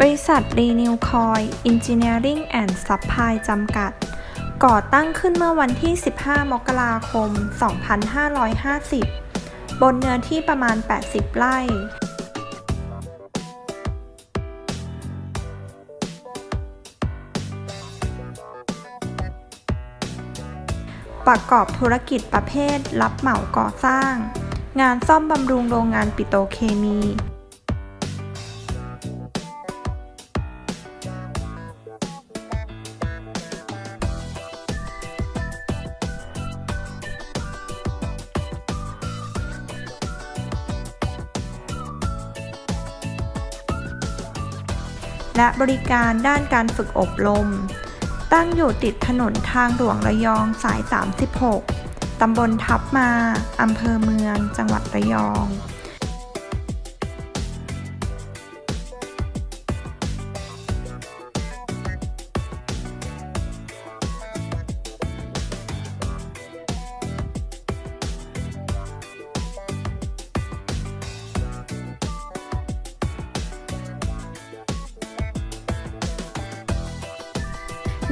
บริษัท Renew Coin Engineering and Supply จำกัด ก่อตั้งขึ้นเมื่อวันที่ 15 มกราคม 2550 บนเนื้อที่ประมาณ 80 ไร่ประกอบธุรกิจประเภทรับเหมาก่อสร้าง งานซ่อมบำรุงโรงงานปิโตเคมี และบริการด้านการฝึกอบรม ตั้งอยู่ติดถนนทางหลวงระยองสาย 36 ตำบลทับมา อำเภอเมือง จังหวัดระยอง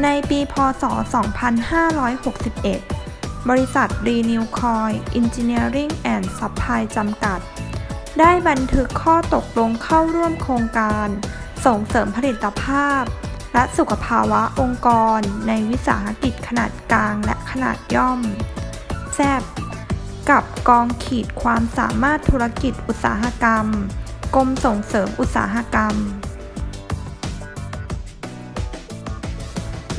ในปีพศ 2561 บริษัท Renew Coin Engineering and Supply จำกัด ได้บันทึกข้อตกลงเข้าร่วมโครงการ ส่งเสริมผลิตภาพ และสุขภาวะองค์กร ในวิสาหกิจขนาดกลางและขนาดย่อมแซบกับกองขีดความสามารถธุรกิจอุตสาหกรรม กรมส่งเสริมอุตสาหกรรม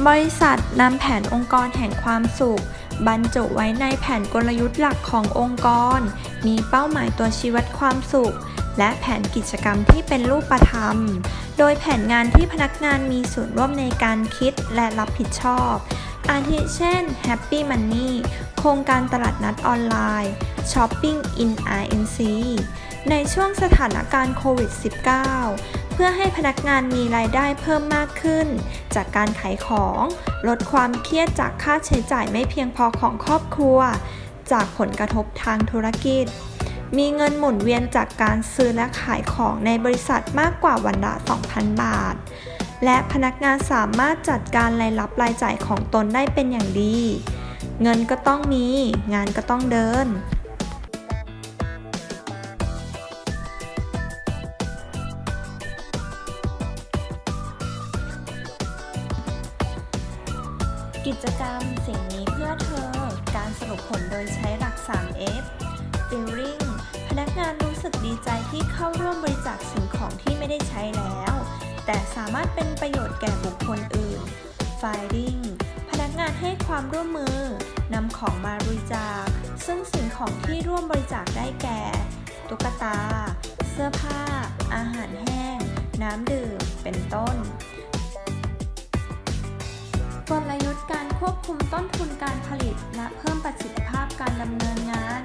บริษัทนำแผนองค์กรแห่งความสุข บรรจุไว้ในแผนกลยุทธ์หลักขององค์กร มีเป้าหมายตัวชี้วัดความสุข และแผนกิจกรรมที่เป็นรูปธรรม โดยแผนงานที่พนักงานมีส่วนร่วมในการคิดและรับผิดชอบ อาทิเช่น Happy Money โครงการตลาดนัดออนไลน์ Shopping in RNC ในช่วงสถานการณ์โควิด -19 เพื่อให้พนักงานมีรายได้เพิ่มมากขึ้น จากการขายของ ลดความเครียดจากค่าใช้จ่ายไม่เพียงพอของครอบครัว จากผลกระทบทางธุรกิจ มีเงินหมุนเวียนจากการซื้อและขายของในบริษัทมากกว่าวันละ 2,000 บาท และพนักงานสามารถจัดการรายรับรายจ่ายของตนได้เป็นอย่างดี เงินก็ต้องมี งานก็ต้องเดิน กิจกรรมสิ่งนี้เพื่อเธอ การสรุปผลโดยใช้หลัก 3F Feeling พนักงานรู้สึกดีใจที่เข้าร่วมบริจาคสิ่งของที่ไม่ได้ใช้แล้ว แต่สามารถเป็นประโยชน์แก่บุคคลอื่น Filing พนักงานให้ความร่วมมือนำของมาบริจาค ซึ่งสิ่งของที่ร่วมบริจาคได้แก่ ตุ๊กตา เสื้อผ้า อาหารแห้ง น้ำดื่ม เป็นต้น กลยุทธ์การควบคุมต้นทุนการผลิต และเพิ่มประสิทธิภาพการดำเนินงาน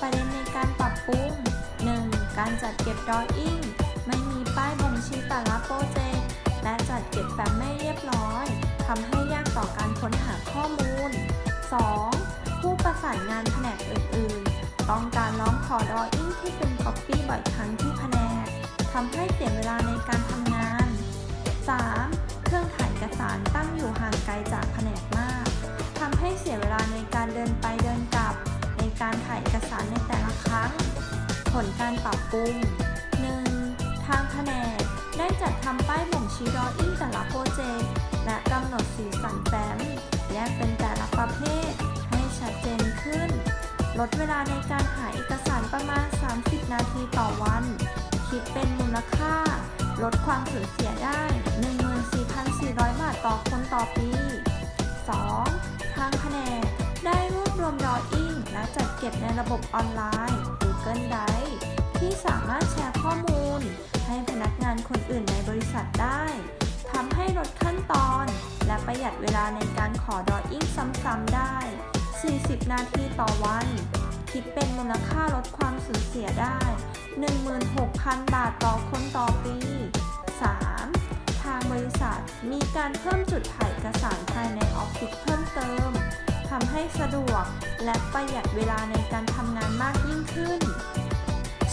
ประเด็นในการปรับปรุง 1. การจัดเก็บดออิ่งไม่มีป้ายบ่งชี้แต่ละโปรเจกต์และจัดเก็บแฟ้มไม่เรียบร้อยทำให้ยากต่อการค้นหาข้อมูล 2. ผู้ประสานงานแผนกอื่นๆ ต้องการร้องขอดออิ่งที่เป็นก๊อปปี้บ่อยครั้งที่แผนกทำให้เสียเวลาในการทำงาน 3. ารตั้งอยู่ห่างไกลจากแผนกมากทำให้เสียเวลาในการเดินไปเดินกลับ ในการถ่ายเอกสารในแต่ละครั้ง ผลการปรับปรุง 1. ทางแผนกได้จัดทำป้ายบ่งชี้ดออิ่งแต่ละโปรเจกต์และกำหนดสีสันแฟ้มแยกเป็นแต่ละประเภท ให้ชัดเจนขึ้น ลดเวลาในการหาเอกสารประมาณ 30 นาทีต่อวัน คิดเป็นมูลค่า ลดความสูญเสียได้1 อคนต่อปี 2. ทางแผนกได้รวบรวมดออิ่งและจัดเก็บในระบบออนไลน์ Google Drive ที่สามารถแชร์ข้อมูล ให้พนักงานคนอื่นในบริษัทได้ทำให้ลดขั้นตอน และประหยัดเวลาในการขอดออิ่งซ้ำๆได้ 40 นาทีต่อวัน คิดเป็นมูลค่าลดความสูญเสียได้ 16,000 บาทต่อคนต่อปี 3. บริษัท มีการเพิ่มจุดถ่ายเอกสารภายในออฟฟิศเพิ่มเติมทำให้สะดวกและประหยัดเวลาในการทำงานมากยิ่งขึ้น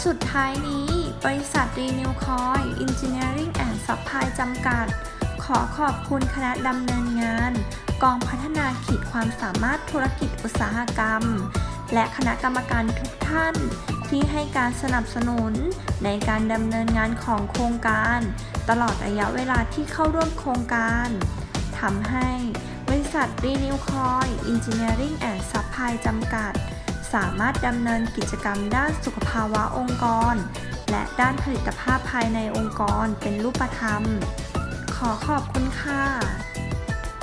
สุดท้ายนี้ บริษัท Renew Coin Engineering and Supply จำกัด ขอขอบคุณคณะดำเนินงาน กองพัฒนาขีดความสามารถธุรกิจอุตสาหกรรม และคณะกรรมการทุกท่านที่ให้การสนับสนุนในการดำเนินงานของโครงการ ตลอดระยะเวลาที่เข้าร่วมโครงการทำให้บริษัท Renew Coin Engineering and Supply จำกัด สามารถดำเนินกิจกรรมด้านสุขภาวะองค์กร และด้านผลิตภาพภายในองค์กรเป็นรูปธรรม ขอขอบคุณค่ะ